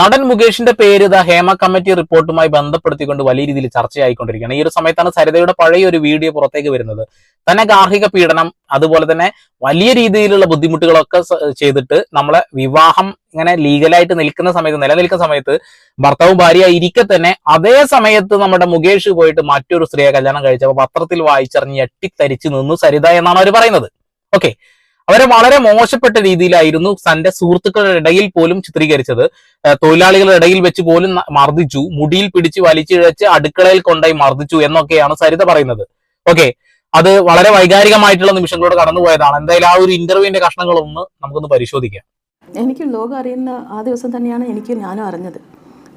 നടൻ മുകേഷിന്റെ പേര് ഇതാ ഹേമ കമ്മിറ്റി റിപ്പോർട്ടുമായി ബന്ധപ്പെടുത്തിക്കൊണ്ട് വലിയ രീതിയിൽ ചർച്ചയായിക്കൊണ്ടിരിക്കുകയാണ്. ഈ ഒരു സമയത്താണ് സരിതയുടെ പഴയ ഒരു വീഡിയോ പുറത്തേക്ക് വരുന്നത്. തന്നെ ഗാർഹിക പീഡനം അതുപോലെ തന്നെ വലിയ രീതിയിലുള്ള ബുദ്ധിമുട്ടുകളൊക്കെ ചെയ്തിട്ട് നമ്മളെ വിവാഹം ഇങ്ങനെ ലീഗലായിട്ട് നിൽക്കുന്ന സമയത്ത് നിലനിൽക്കുന്ന സമയത്ത് ഭർത്താവും ഭാര്യ ഇരിക്കെ തന്നെ അതേ സമയത്ത് നമ്മുടെ മുകേഷ് പോയിട്ട് മറ്റൊരു സ്ത്രീയെ കല്യാണം കഴിച്ചപ്പോൾ പത്രത്തിൽ വായിച്ചറിഞ്ഞ് ഞെട്ടിത്തരിച്ചു നിന്നു സരിത എന്നാണ് അവർ പറയുന്നത്. ഓക്കെ. അവരെ വളരെ മോശപ്പെട്ട രീതിയിലായിരുന്നു തന്റെ സുഹൃത്തുക്കളുടെ ഇടയിൽ പോലും ചിത്രീകരിച്ചത്. തൊഴിലാളികളുടെ ഇടയിൽ വെച്ച് പോലും മർദ്ദിച്ചു. മുടിയിൽ പിടിച്ച് വലിച്ചിഴച്ച് അടുക്കളയിൽ കൊണ്ടായി മർദ്ദിച്ചു എന്നൊക്കെയാണ് സരിത പറയുന്നത്. ഓക്കെ. അത് വളരെ വൈകാരികമായിട്ടുള്ള നിമിഷങ്ങളോട് കടന്നുപോയതാണ്. എന്തായാലും ആ ഒരു ഇന്റർവ്യൂവിന്റെ കഷ്ണങ്ങളൊന്ന് നമുക്കൊന്ന് പരിശോധിക്കാം. എനിക്ക് ലോകം അറിയുന്ന ആ ദിവസം തന്നെയാണ് എനിക്ക് ഞാനും അറിഞ്ഞത്.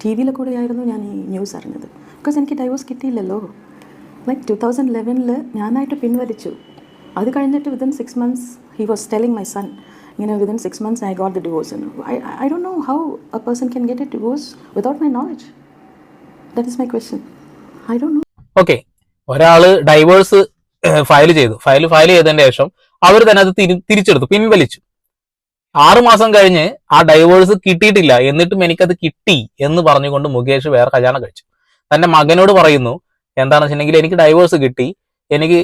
ടി വിയിലെ കൂടെയായിരുന്നു ഞാൻ ഈ ന്യൂസ് അറിഞ്ഞത്. ബിക്കോസ് എനിക്ക് ഡൈവോഴ്സ് കിട്ടിയില്ലല്ലോ. ലൈക്ക് ടു തൗസൻഡ് ലെവനിൽ ഞാനായിട്ട് പിൻവലിച്ചു. അത് കഴിഞ്ഞിട്ട് within six months he was telling my son ഇങ്ങനെ within six months I got the divorce I I don't know how a person can get a divorce without my knowledge that is my question I don't know okay ഒരാൾ divorce file ചെയ്തു. File file ചെയ്തതിന് ശേഷം അവർ തന്നെ അത് തിരി- തിരിച്ചെടുത്തു. പിൻവലിച്ചു. ആറു മാസം കഴിഞ്ഞ് ആ ഡൈവേഴ്സ് കിട്ടിയിട്ടില്ല. എന്നിട്ടും എനിക്കത് കിട്ടി എന്ന് പറഞ്ഞുകൊണ്ട് മുകേഷ് വേറെ കല്യാണം കഴിച്ചു. തന്റെ മകനോട് പറയുന്നു എന്താണെന്ന് വെച്ചിട്ടുണ്ടെങ്കിൽ എനിക്ക് ഡൈവേഴ്സ് കിട്ടി. എനിക്ക്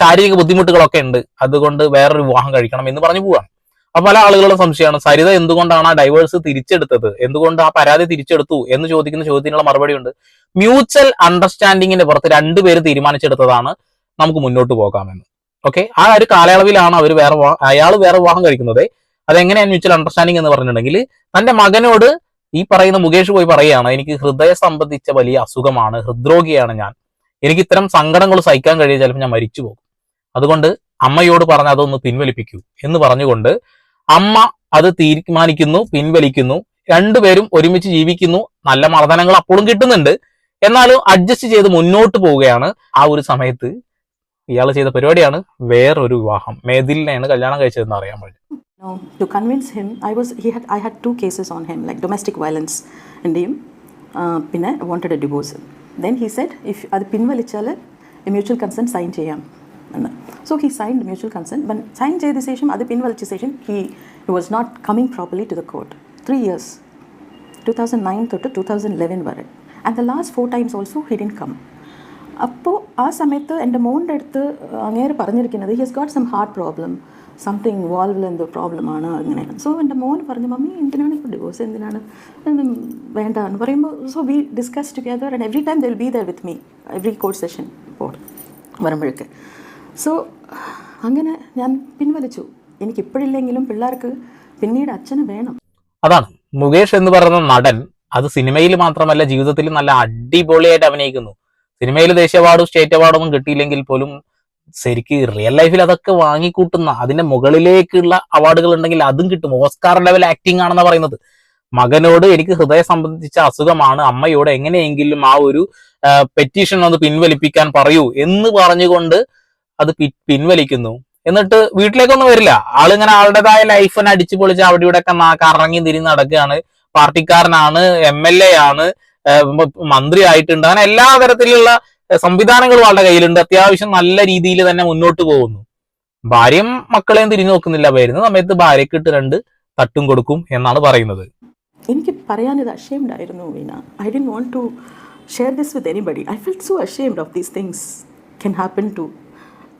ശാരീരിക ബുദ്ധിമുട്ടുകളൊക്കെ ഉണ്ട്. അതുകൊണ്ട് വേറൊരു വിവാഹം കഴിക്കണം എന്ന് പറഞ്ഞു പോവാണ്. അപ്പൊ പല ആളുകളുടെ സംശയമാണ് സരിത എന്തുകൊണ്ടാണ് ആ ഡൈവേഴ്സ് തിരിച്ചെടുത്തത്? എന്തുകൊണ്ട് ആ പരാതി തിരിച്ചെടുത്തു? എന്ന് ചോദിക്കുന്ന ചോദ്യത്തിനുള്ള മറുപടി ഉണ്ട്. മ്യൂച്വൽ അണ്ടർസ്റ്റാൻഡിങ്ങിന്റെ പുറത്ത് രണ്ടുപേര് തീരുമാനിച്ചെടുത്തതാണ് നമുക്ക് മുന്നോട്ട് പോകാമെന്ന്. ഓക്കെ ആ ഒരു കാലയളവിലാണ് അവർ വേറെ അയാൾ വേറെ വിവാഹം കഴിക്കുന്നത്. അതെങ്ങനെയാണ് മ്യൂച്വൽ അണ്ടർസ്റ്റാൻഡിങ് എന്ന് പറഞ്ഞിട്ടുണ്ടെങ്കിൽ തന്റെ മകനോട് ഈ പറയുന്ന മുകേഷ് പോയി പറയുകയാണ് എനിക്ക് ഹൃദയ സംബന്ധിച്ച വലിയ അസുഖമാണ് ഹൃദ്രോഗിയാണ് ഞാൻ. എനിക്ക് ഇത്തരം സങ്കടങ്ങൾ സഹിക്കാൻ കഴിയുക ചിലപ്പോൾ ഞാൻ മരിച്ചു പോകും. അതുകൊണ്ട് അമ്മയോട് പറഞ്ഞ് അതൊന്ന് പിൻവലിപ്പിക്കൂ എന്ന് പറഞ്ഞുകൊണ്ട് അമ്മ അത് തീരുമാനിക്കുന്നു പിൻവലിക്കുന്നു. രണ്ടുപേരും ഒരുമിച്ച് ജീവിക്കുന്നു. നല്ല മർദ്ദനങ്ങൾ അപ്പോഴും കിട്ടുന്നുണ്ട്. എന്നാലും അഡ്ജസ്റ്റ് ചെയ്ത് മുന്നോട്ട് പോവുകയാണ്. ആ ഒരു സമയത്ത് ഇയാൾ ചെയ്ത പരിപാടിയാണ് വേറൊരു വിവാഹം. മേദിലിനെയാണ് കല്യാണം കഴിച്ചതെന്ന് അറിയാൻ വേണ്ടി. No, to convince him, I was he had I had two cases on him, like domestic violence. And him. Uh, പിന്നെ wanted a divorce. Then he said, if അത് പിൻവലിച്ചാൽ മ്യൂച്വൽ കൺസെന്റ് സൈൻ ചെയ്യാം എന്ന്. So he signed mutual consent but sign ചെയ്ത ശേഷം അത് പിൻവലിച്ച ശേഷം he was not coming properly to the court three years two thousand nine തൊട്ട് ടു തൗസൻഡ് ലെവൻ വരെ. And the last four times also he didn't come അപ്പോൾ ആ സമയത്ത് എന്റെ മോന്റെ അടുത്ത് അങ്ങേര് പറഞ്ഞിരിക്കുന്നത് he has got some heart problem something involve എന്തോ പ്രോബ്ലമാണ് അങ്ങനെ. സോ എന്റെ മോൻ പറഞ്ഞു മമ്മി എന്തിനാണ് ഇപ്പോൾ ഡിവോഴ്സ് എന്തിനാണ്? വേണ്ട. എന്ന് പറയുമ്പോൾ so we discuss together and every time they'll be there with me every course session ഇപ്പോൾ വരുമ്പോഴേക്ക്. സോ അങ്ങനെ ഞാൻ പിൻവലിച്ചു. എനിക്കിപ്പോഴില്ലെങ്കിലും പിള്ളേർക്ക് പിന്നീട് അച്ഛന് വേണം. അതാണ്. മുകേഷ് എന്ന് പറയുന്ന നടൻ അത് സിനിമയിൽ മാത്രമല്ല ജീവിതത്തിൽ നല്ല അടിപൊളിയായിട്ട് അഭിനയിക്കുന്നു. സിനിമയിൽ ദേശീയ അവാർഡും സ്റ്റേറ്റ് അവാർഡൊന്നും കിട്ടിയില്ലെങ്കിൽ പോലും ശരിക്ക് റിയൽ ലൈഫിൽ അതൊക്കെ വാങ്ങിക്കൂട്ടുന്ന അതിന്റെ മുകളിലേക്കുള്ള അവാർഡുകൾ ഉണ്ടെങ്കിൽ അതും കിട്ടും. ഓസ്കാർ ലെവൽ ആക്ടിംഗ് ആണെന്ന് പറയുന്നത്. മകനോട് എനിക്ക് ഹൃദയ സംബന്ധിച്ച അസുഖമാണ്. അമ്മയോട് എങ്ങനെയെങ്കിലും ആ ഒരു പെറ്റീഷൻ ഒന്ന് പിൻവലിപ്പിക്കാൻ പറയൂ എന്ന് പറഞ്ഞുകൊണ്ട് അത് പിൻവലിക്കുന്നു. എന്നിട്ട് വീട്ടിലേക്കൊന്നും വരില്ല. ആളിങ്ങനെ ആളുടേതായ ലൈഫിനെ അടിച്ചു പൊളിച്ച് അവിടെ ഇവിടെ ഒക്കെ കറങ്ങി തിരിഞ്ഞ് നടക്കുകയാണ്. പാർട്ടിക്കാരനാണ് എം എൽ എ ആണ് മന്ത്രി ആയിട്ടുണ്ട് അങ്ങനെ എല്ലാ തരത്തിലുള്ള ഏഹ് വാളുടെ കയ്യിലുണ്ട്. അത്യാവശ്യം നല്ല രീതിയിൽ തന്നെ മുന്നോട്ട് പോകുന്നു. ഭാര്യയും മക്കളെയും തിരിഞ്ഞു നോക്കുന്നില്ല. വരുന്ന സമയത്ത് ഭാര്യയ്ക്ക് ഇട്ട് രണ്ട് തട്ടും കൊടുക്കും എന്നാണ് പറയുന്നത്. എനിക്ക് പറയാൻ അഷേംഡ് ആയിരുന്നു Veena. I didn't want to share this with anybody I feel so ashamed of these things can happen to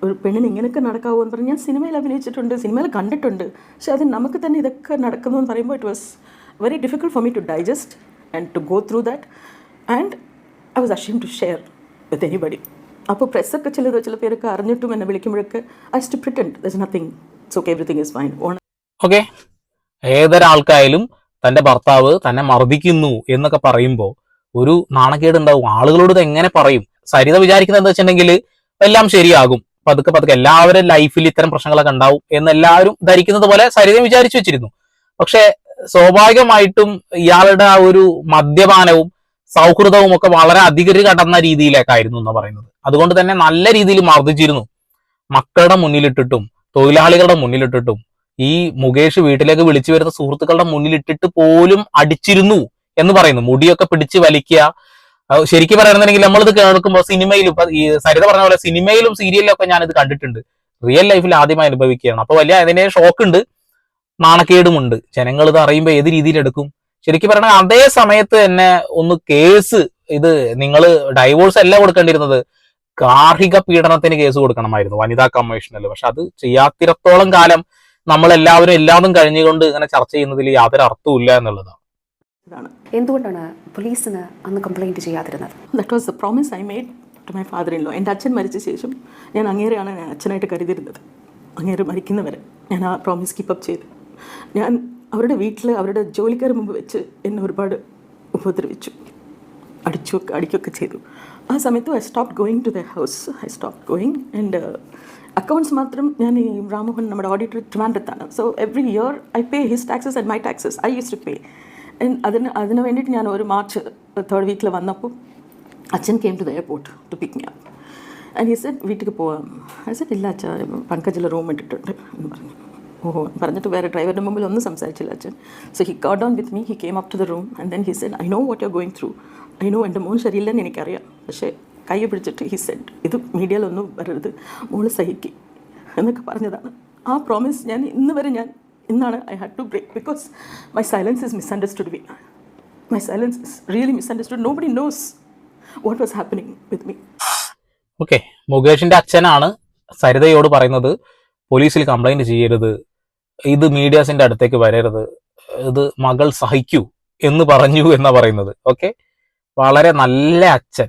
ഒരു പെണ്ണിന് ഇങ്ങനെയൊക്കെ നടക്കാവൂ എന്ന് പറഞ്ഞാൽ ഞാൻ സിനിമയിൽ അഭിനയിച്ചിട്ടുണ്ട് സിനിമയിൽ കണ്ടിട്ടുണ്ട്. പക്ഷെ അത് നമുക്ക് തന്നെ ഇതൊക്കെ നടക്കുന്നു എന്ന് പറയുമ്പോൾ it was very difficult for me to digest and to go through that and I was ashamed to share with anybody അപ്പോൾ പ്രസ്സൊക്കെ ചിലത് ചില പേരൊക്കെ അറിഞ്ഞിട്ടും എന്നെ വിളിക്കുമ്പോഴൊക്കെ I still pretend nothing okay everything is fine on okay ഏതൊരാൾക്കായാലും തന്റെ ഭർത്താവ് തന്നെ മർദ്ദിക്കുന്നു എന്നൊക്കെ പറയുമ്പോൾ ഒരു നാണക്കേട് ഉണ്ടാവും ആളുകളോട് എങ്ങനെ പറയും? സരിത വിചാരിക്കുന്നത് എന്താ വെച്ചിട്ടുണ്ടെങ്കിൽ എല്ലാം ശരിയാകും. പതുക്കെ പതുക്കെ എല്ലാവരും ലൈഫിൽ ഇത്തരം പ്രശ്നങ്ങളൊക്കെ ഉണ്ടാവും എന്ന് എല്ലാവരും ധരിക്കുന്നത് പോലെ സരിത വിചാരിച്ചു വെച്ചിരുന്നു. പക്ഷെ സ്വാഭാവികമായിട്ടും ഇയാളുടെ ആ ഒരു മദ്യപാനവും സൗഹൃദവും ഒക്കെ വളരെ അധികര് കടന്ന രീതിയിലേക്കായിരുന്നു എന്ന് പറയുന്നത്. അതുകൊണ്ട് തന്നെ നല്ല രീതിയിൽ മർദ്ദിച്ചിരുന്നു. മക്കളുടെ മുന്നിലിട്ടിട്ടും തൊഴിലാളികളുടെ മുന്നിലിട്ടിട്ടും ഈ മുകേഷ് വീട്ടിലേക്ക് വിളിച്ചു വരുന്ന സുഹൃത്തുക്കളുടെ മുന്നിലിട്ടിട്ട് പോലും അടിച്ചിരുന്നു എന്ന് പറയുന്നു. മുടിയൊക്കെ പിടിച്ച് വലിക്കുക. ശരിക്കും പറയുന്നുണ്ടെങ്കിൽ നമ്മളിത് കേൾക്കുമ്പോൾ സിനിമയിലും ഇപ്പൊ ഈ സരിത പറഞ്ഞ പോലെ സിനിമയിലും സീരിയലിലും ഒക്കെ ഞാനിത് കണ്ടിട്ടുണ്ട്. റിയൽ ലൈഫിൽ ആദ്യമായി അനുഭവിക്കുകയാണ്. അപ്പൊ വലിയ അതിനെ ഷോക്ക് ഉണ്ട് നാണക്കേടുമുണ്ട്. ജനങ്ങൾ ഇത് അറിയുമ്പോൾ ഏത് രീതിയിൽ എടുക്കും ശരിക്കും പറയണ അതേ സമയത്ത് തന്നെ ഒന്ന് കേസ് ഇത് നിങ്ങൾ ഡൈവോഴ്സ് അല്ല കൊടുക്കേണ്ടിയിരുന്നത്. ഗാർഹിക പീഡനത്തിന് കേസ് കൊടുക്കണമായിരുന്നു വനിതാ കമ്മീഷനിൽ പക്ഷെ അത് ചെയ്യാത്തിരത്തോളം കാലം നമ്മൾ എല്ലാവരും എല്ലാതും കഴിഞ്ഞുകൊണ്ട് ഇങ്ങനെ ചർച്ച ചെയ്യുന്നതിൽ യാതൊരു അർത്ഥവും ഇല്ല എന്നുള്ളതാണ്. എന്തുകൊണ്ടാണ് പോലീസിന് അന്ന് complaint ചെയ്യാതിരുന്നത്? That was the promise I made to my father in law എന്റെ അച്ഛൻ മരിച്ച ശേഷം ഞാൻ അങ്ങേരെയാണ് ഞാൻ അച്ഛനായിട്ട് കരുതിയിരുന്നത്. അങ്ങേര് മരിക്കുന്നവരെ ഞാൻ ആ പ്രോമിസ് കീപ്പപ്പ് ചെയ്ത്. ഞാൻ അവരുടെ വീട്ടിൽ അവരുടെ ജോലിക്കാർ മുമ്പ് വെച്ച് എന്നെ ഒരുപാട് ഉപദ്രവിച്ചു. അടിച്ചു അടിക്കുകയൊക്കെ ചെയ്തു. ആ സമയത്ത് I stop going to the house I stop going and accounts മാത്രം ഞാൻ ഈ രാമോഹൻ നമ്മുടെ auditor ട്രിവാൻഡ്രത്താണ്. So every year I pay his taxes and my taxes I use to pay അതിന് അതിന് വേണ്ടിയിട്ട് ഞാൻ ഒരു മാർച്ച് തേർഡ് വീക്കിൽ വന്നപ്പോൾ അച്ഛൻ came to the airport to pick me up and he said വീട്ടിൽ പോവാം. ഐ സെറ്റ് ഇല്ല അച്ഛാ പങ്കജിൽ റൂം ഇട്ടിട്ടുണ്ട്. എന്ന് പറഞ്ഞു. ഓഹോ പറഞ്ഞിട്ട് വേറെ ഡ്രൈവറിന്റെ മുമ്പിൽ ഒന്നും സംസാരിച്ചില്ല അച്ഛൻ. So he got down with me he came up to the room and then he said I know what you going through I know എന്റെ മോൻ ശരിയില്ലെന്ന് എനിക്കറിയാം. പക്ഷേ കൈ പിടിച്ചിട്ട് ഹി സെഡ് ഇത് മീഡിയയിലൊന്നും വരരുത്. മോൾ സഹിക്കും. എന്നൊക്കെ പറഞ്ഞതാണ്. ആ പ്രോമിസ് ഞാൻ ഇന്ന് വരെ ഞാൻ ഇന്നാണ് I had to break because my silence is misunderstood we my silence is really misunderstood nobody knows what was happening with me okay മുകേഷിന്റെ അച്ഛനാണ് സരിതയോട് പറയുന്നത് പോലീസിൽ കംപ്ലൈന്റ് ചെയ്യരുത്. ഇത് മീഡിയാസിന്റെ അടുത്തേക്ക് വരരുത്. ഇത് മകൾ സഹിക്കൂ എന്ന് പറഞ്ഞു എന്നാ പറയുന്നത്. ഓക്കെ? വളരെ നല്ല അച്ഛൻ.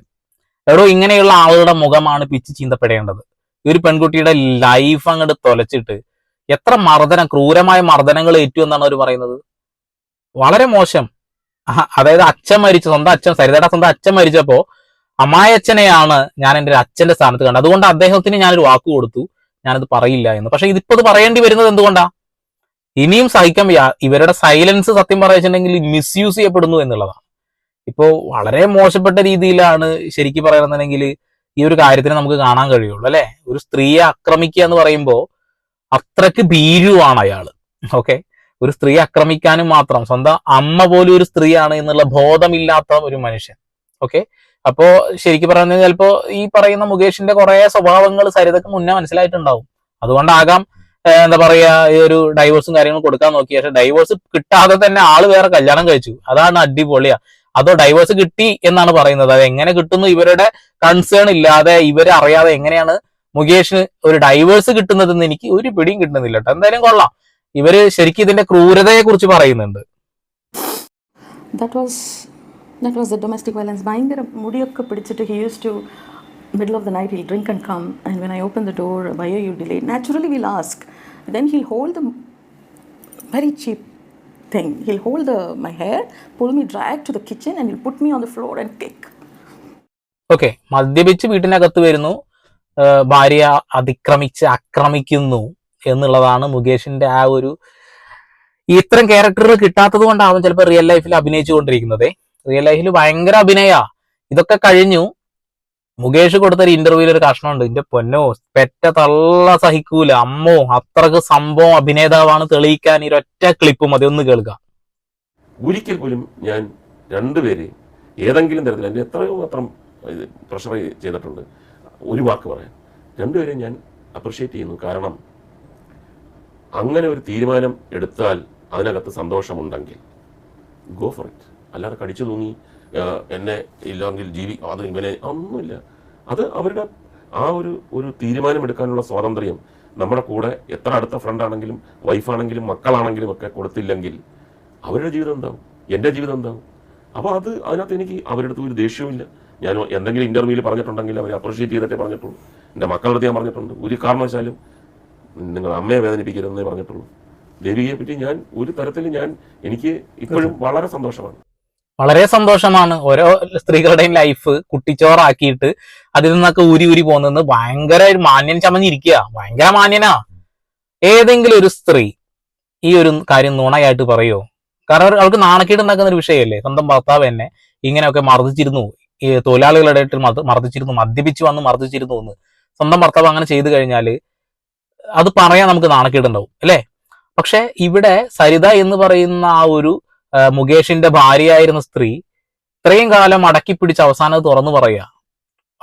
എടോ ഇങ്ങനെയുള്ള ആളുകളുടെ മുഖമാണ് പിച്ച് ചീന്തപ്പെടേണ്ടത്. ഒരു പെൺകുട്ടിയുടെ ലൈഫ് അങ്ങോട്ട് തൊലച്ചിട്ട് എത്ര മർദ്ദനം ക്രൂരമായ മർദ്ദനങ്ങൾ ഏറ്റു എന്നാണ് അവർ പറയുന്നത്. വളരെ മോശം. അതായത് അച്ഛൻ മരിച്ചു സ്വന്തം അച്ഛൻ സരിതയുടെ സ്വന്തം അച്ഛൻ മരിച്ചപ്പോ അമ്മായച്ഛനെയാണ് ഞാൻ എന്റെ അച്ഛന്റെ സ്ഥാനത്ത് കണ്ടത്. അതുകൊണ്ട് അദ്ദേഹത്തിന് ഞാനൊരു വാക്ക് കൊടുത്തു. ഞാനത് പറയില്ല എന്ന്. പക്ഷെ ഇതിപ്പോ ഇത് പറയേണ്ടി വരുന്നത് എന്തുകൊണ്ടാ? ഇനിയും സഹിക്കാൻ ഇവരുടെ സൈലൻസ് സത്യം പറയുന്നുണ്ടെങ്കിൽ മിസ്യൂസ് ചെയ്യപ്പെടുന്നു എന്നുള്ളതാണ്. ഇപ്പോൾ വളരെ മോശപ്പെട്ട രീതിയിലാണ് ശരിക്കും പറയുന്നുണ്ടെങ്കിൽ ഈ ഒരു കാര്യത്തിന് നമുക്ക് കാണാൻ കഴിയുള്ളൂ അല്ലെ? ഒരു സ്ത്രീയെ ആക്രമിക്കുക എന്ന് പറയുമ്പോൾ അത്രയ്ക്ക് ഭീരുവാണ് അയാൾ ഓക്കെ ഒരു സ്ത്രീയെ ആക്രമിക്കാനും മാത്രം സ്വന്തം അമ്മ പോലും ഒരു സ്ത്രീയാണ് എന്നുള്ള ബോധമില്ലാത്ത ഒരു മനുഷ്യൻ ഓക്കെ അപ്പോ ശരിക്കും പറയുന്നത് ചിലപ്പോ ഈ പറയുന്ന മുകേഷിന്റെ കുറെ സ്വഭാവങ്ങൾ സരിതക്ക് മുന്നേ മനസ്സിലായിട്ടുണ്ടാവും. അതുകൊണ്ടാകാം എന്താ പറയാ ഈ ഒരു ഡൈവോഴ്സും കാര്യങ്ങളും കൊടുക്കാൻ നോക്കി. പക്ഷെ ഡൈവോഴ്സ് കിട്ടാതെ തന്നെ ആൾ വേറെ കല്യാണം കഴിച്ചു. അതാണ് അടിപൊളിയാ. അതോ ഡൈവോഴ്സ് കിട്ടി എന്നാണ് പറയുന്നത്. അത് എങ്ങനെ കിട്ടുന്നു ഇവരുടെ കൺസേൺ ഇല്ലാതെ ഇവരെ അറിയാതെ എങ്ങനെയാണ് മുകേഷിന് ഒരു ഡൈവേഴ്സ് കിട്ടുന്നതെന്ന് എനിക്ക് ഒരു പിടിയും കിട്ടുന്നില്ല കേട്ടോ എന്തായാലും കൊള്ളാം. ഇവർ ശരിക്കും ഇതിന്റെ ക്രൂരതയെ കുറിച്ച് പറയുന്നുണ്ട് ഡൊമസ്റ്റിക് വയലൻസ് ഭയങ്കര മുടിയൊക്കെ പിടിച്ചിട്ട് he use to middle of the night he'll drink and come and when I open the door why are you delay naturally will ask then he'll hold the very cheap thing. He'll hold the, my hair, pull me drag to the kitchen, and he'll put me on the floor and kick. Okay മദ്യപിച്ച് വീട്ടിനകത്ത് വരുന്നു. ഭാര്യ അതിക്രമിച്ച് ആക്രമിക്കുന്നു എന്നുള്ളതാണ് മുകേഷിന്റെ ആ ഒരു ഇത്തരം ക്യാരക്ടറുകൾ കിട്ടാത്തത് കൊണ്ടാവും ചിലപ്പോൾ റിയൽ ലൈഫിൽ അഭിനയിച്ചു കൊണ്ടിരിക്കുന്നത് റിയൽ ലൈഫിൽ ഭയങ്കര അഭിനയ. ഇതൊക്കെ കഴിഞ്ഞു. മുകേഷ് കൊടുത്തൊരു ഇന്റർവ്യൂവിൽ ഒരു കഷ്ണമുണ്ട്. എന്റെ പൊന്നോ പെറ്റ തള്ള സഹിക്കൂല. അമ്മോ അത്രയ്ക്ക് സംഭവം അഭിനേതാവാണ് തെളിയിക്കാൻ ഈ ഒറ്റ ക്ലിപ്പ് മതി. ഒന്ന് കേൾക്കാം. ഒരിക്കൽ പോലും ഞാൻ രണ്ടുപേരെയും ഏതെങ്കിലും തരത്തിൽ എന്നെ എത്രയോ മാത്രം പ്രഷർ ചെയ്തിട്ടുണ്ട്. ഒരു വാക്ക് പറയാൻ. രണ്ടുപേരെയും ഞാൻ അപ്രിഷ്യേറ്റ് ചെയ്യുന്നു. കാരണം അങ്ങനെ ഒരു തീരുമാനം എടുത്താൽ അതിനകത്ത് സന്തോഷമുണ്ടെങ്കിൽ ഗോ ഫോർ ഇറ്റ് അല്ലാതെ കടിച്ചു തൂങ്ങി എന്നെ ഇല്ലെങ്കിൽ ജീവി അത് ഇവനെ ഒന്നുമില്ല. അത് അവരുടെ ആ ഒരു ഒരു തീരുമാനമെടുക്കാനുള്ള സ്വാതന്ത്ര്യം നമ്മുടെ കൂടെ എത്ര അടുത്ത ഫ്രണ്ട് ആണെങ്കിലും വൈഫാണെങ്കിലും മക്കളാണെങ്കിലും ഒക്കെ കൊടുത്തില്ലെങ്കിൽ അവരുടെ ജീവിതം എന്താവും? എന്റെ ജീവിതം എന്താവും? അപ്പോൾ അത് അതിനകത്ത് എനിക്ക് അവരുടെ അടുത്ത് ഒരു ദേഷ്യവുമില്ല. ഞാൻ എന്തെങ്കിലും ഇന്റർവ്യൂവിൽ പറഞ്ഞിട്ടുണ്ടെങ്കിൽ അവരെ അപ്രീഷിയേറ്റ് ചെയ്തിട്ടേ പറഞ്ഞിട്ടുള്ളൂ. എന്റെ മക്കളുടെ ഞാൻ പറഞ്ഞിട്ടുണ്ട്. ഒരു കാരണവശാലും നിങ്ങൾ അമ്മയെ വേദനിപ്പിക്കരുതെന്നേ പറഞ്ഞിട്ടുള്ളൂ. ദേവികയെ പറ്റി ഞാൻ ഒരു തരത്തിൽ ഞാൻ എനിക്ക് ഇപ്പോഴും വളരെ സന്തോഷമാണ് വളരെ സന്തോഷമാണ്. ഓരോ സ്ത്രീകളുടെയും ലൈഫ് കുട്ടിച്ചോറാക്കിയിട്ട് അതിൽ നിന്നൊക്കെ ഊരി ഊരി പോകുന്നത്. ഭയങ്കര ഒരു മാന്യൻ ചമഞ്ഞിരിക്കുക. ഭയങ്കര മാന്യനാ. ഏതെങ്കിലും ഒരു സ്ത്രീ ഈ ഒരു കാര്യം നുണയായിട്ട് പറയുമോ കാരണം അവർ- അവർക്ക് നാണക്കേട് ഉണ്ടാക്കുന്ന ഒരു വിഷയമല്ലേ? സ്വന്തം ഭർത്താവ് എന്നെ ഇങ്ങനെയൊക്കെ മർദ്ദിച്ചിരുന്നു. ഈ തൊഴിലാളികളുടെ മർദ്ദിച്ചിരുന്നു. മദ്യപിച്ച് വന്ന് മർദ്ദിച്ചിരുന്നു എന്ന്. സ്വന്തം ഭർത്താവ് അങ്ങനെ ചെയ്തു കഴിഞ്ഞാൽ അത് പറയാൻ നമുക്ക് നാണക്കേടുണ്ടാവും. അല്ലേ? പക്ഷെ ഇവിടെ സരിത എന്ന് പറയുന്ന ആ ഒരു മുകേഷിന്റെ ഭാര്യയായിരുന്ന സ്ത്രീ ഇത്രയും കാലം അടക്കി പിടിച്ച് അവസാനം തുറന്നു പറയുക.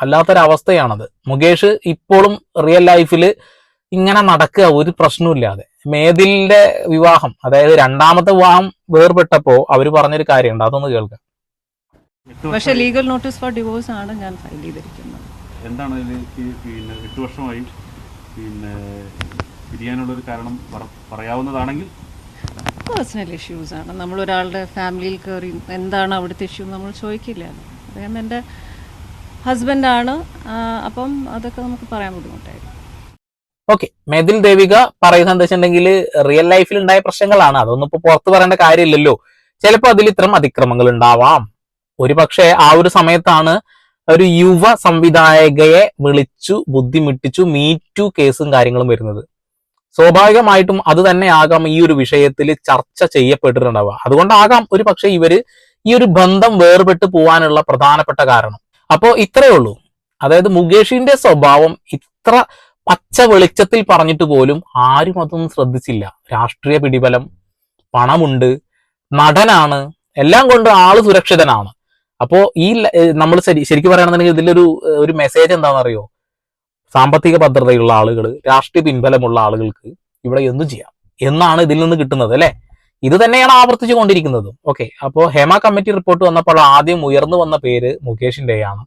വല്ലാത്തൊരവസ്ഥയാണത്. മുകേഷ് ഇപ്പോഴും റിയൽ ലൈഫിൽ ഇങ്ങനെ നടക്കുക ഒരു പ്രശ്നമില്ലാതെ മേതിലിന്റെ വിവാഹം അതായത് രണ്ടാമത്തെ വിവാഹം വേർപെട്ടപ്പോ അവർ പറഞ്ഞൊരു കാര്യമുണ്ട് അതൊന്ന് കേൾക്കാം. പക്ഷേ ലീഗൽ നോട്ടീസ് ഫോർ ഡിവോഴ്സ് ആണ് ഞാൻ ഫയൽ ചെയ്തിരിക്കുന്നത്. എന്താണ് പിന്നെ എട്ട് വർഷമായി പിന്നെ പിരിയാനുള്ളൊരു കാരണം പറ- പറയാവുന്നതാണെങ്കിൽ പേഴ്സണൽ ഇഷ്യൂസ് ആണ്. നമ്മൾ ഒരാളുടെ ഫാമിലിയിൽ കയറി എന്താണ് അവിടുത്തെ ഇഷ്യൂ നമ്മൾ ചോദിക്കില്ല. അദ്ദേഹം എന്റെ ഹസ്ബൻഡാണ് അപ്പം അതൊക്കെ നമുക്ക് പറയാൻ ബുദ്ധിമുട്ടായിരുന്നു ഓക്കെ മെതിൽ ദേവിക പറയുന്നത് എന്താ വെച്ചിട്ടുണ്ടെങ്കിൽ റിയൽ ലൈഫിൽ ഉണ്ടായ പ്രശ്നങ്ങളാണ്. അതൊന്നും ഇപ്പൊ പുറത്തു പറയേണ്ട കാര്യമില്ലല്ലോ. ചിലപ്പോൾ അതിൽ ഇത്തരം അതിക്രമങ്ങൾ ഉണ്ടാവാം. ഒരു പക്ഷേ ആ ഒരു സമയത്താണ് ഒരു യുവ സംവിധായകയെ വിളിച്ചു ബുദ്ധിമുട്ടിച്ചു മീറ്റു കേസും കാര്യങ്ങളും വരുന്നത്. സ്വാഭാവികമായിട്ടും അത് തന്നെ ആകാം ഈ ഒരു വിഷയത്തിൽ ചർച്ച ചെയ്യപ്പെട്ടിട്ടുണ്ടാവുക. അതുകൊണ്ടാകാം ഒരു പക്ഷേ ഇവർ ഈ ഒരു ബന്ധം വേർപെട്ട് പോവാനുള്ള പ്രധാനപ്പെട്ട കാരണം. അപ്പോ ഇത്രയേ ഉള്ളൂ. അതായത് മുകേഷിന്റെ സ്വഭാവം ഇത്ര പച്ച വെളിച്ചത്തിൽ പറഞ്ഞിട്ട് പോലും ആരും അതൊന്നും ശ്രദ്ധിച്ചില്ല. രാഷ്ട്രീയ പിടിബലം പണമുണ്ട് നടനാണ് എല്ലാം കൊണ്ട് ആൾ സുരക്ഷിതനാണ്. അപ്പോ ഈ നമ്മൾ ശരി ശരിക്കും പറയുകയാണെന്നുണ്ടെങ്കിൽ ഇതിലൊരു ഒരു മെസ്സേജ് എന്താണെന്നറിയോ? സാമ്പത്തിക ഭദ്രതയുള്ള ആളുകൾ രാഷ്ട്രീയ പിൻബലമുള്ള ആളുകൾക്ക് ഇവിടെ എന്തു ചെയ്യാം. എന്നാണ് ഇതിൽ നിന്ന് കിട്ടുന്നത് അല്ലെ? ഇത് തന്നെയാണ് ആവർത്തിച്ചു കൊണ്ടിരിക്കുന്നത്. ഓക്കെ അപ്പോൾ ഹേമ കമ്മിറ്റി റിപ്പോർട്ട് വന്നപ്പോൾ ആദ്യം ഉയർന്നു വന്ന പേര് മുകേഷിന്റെയാണ്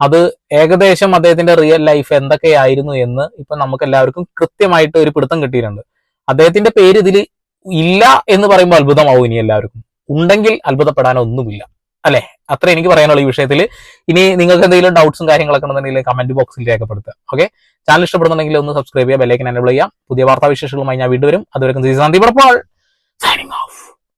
അത് ഏകദേശം അദ്ദേഹത്തിന്റെ റിയൽ ലൈഫ് എന്തൊക്കെയായിരുന്നു എന്ന് ഇപ്പൊ നമുക്ക് എല്ലാവർക്കും കൃത്യമായിട്ട് ഒരു പിടുത്തം കിട്ടിയിട്ടുണ്ട്. അദ്ദേഹത്തിന്റെ പേര് ഇതിൽ ഇല്ല എന്ന് പറയുമ്പോൾ അത്ഭുതമാവും ഇനി എല്ലാവർക്കും. ഉണ്ടെങ്കിൽ അത്ഭുതപ്പെടാനൊന്നുമില്ല. അല്ലെ? അത്ര എനിക്ക് പറയാനുള്ള ഈ വിഷയത്തിൽ. ഇനി നിങ്ങൾക്ക് എന്തെങ്കിലും ഡൗട്ട്സും കാര്യങ്ങളൊക്കെ ഉണ്ടെന്നുണ്ടെങ്കിൽ കമന്റ് ബോക്സിൽ രേഖപ്പെടുത്തുക. ഓക്കെ ചാനൽ ഇഷ്ടപ്പെടുന്നുണ്ടെങ്കിൽ ഒന്ന് സബ്സ്ക്രൈബ് ചെയ്യുക ബെല്ലൈക്കൻ എനേബിൾ ചെയ്യാം പുതിയ വാർത്താ വിശേഷങ്ങളുമായി ഞാൻ വീണ്ടും വരും. അതുവരെ സൈനിങ്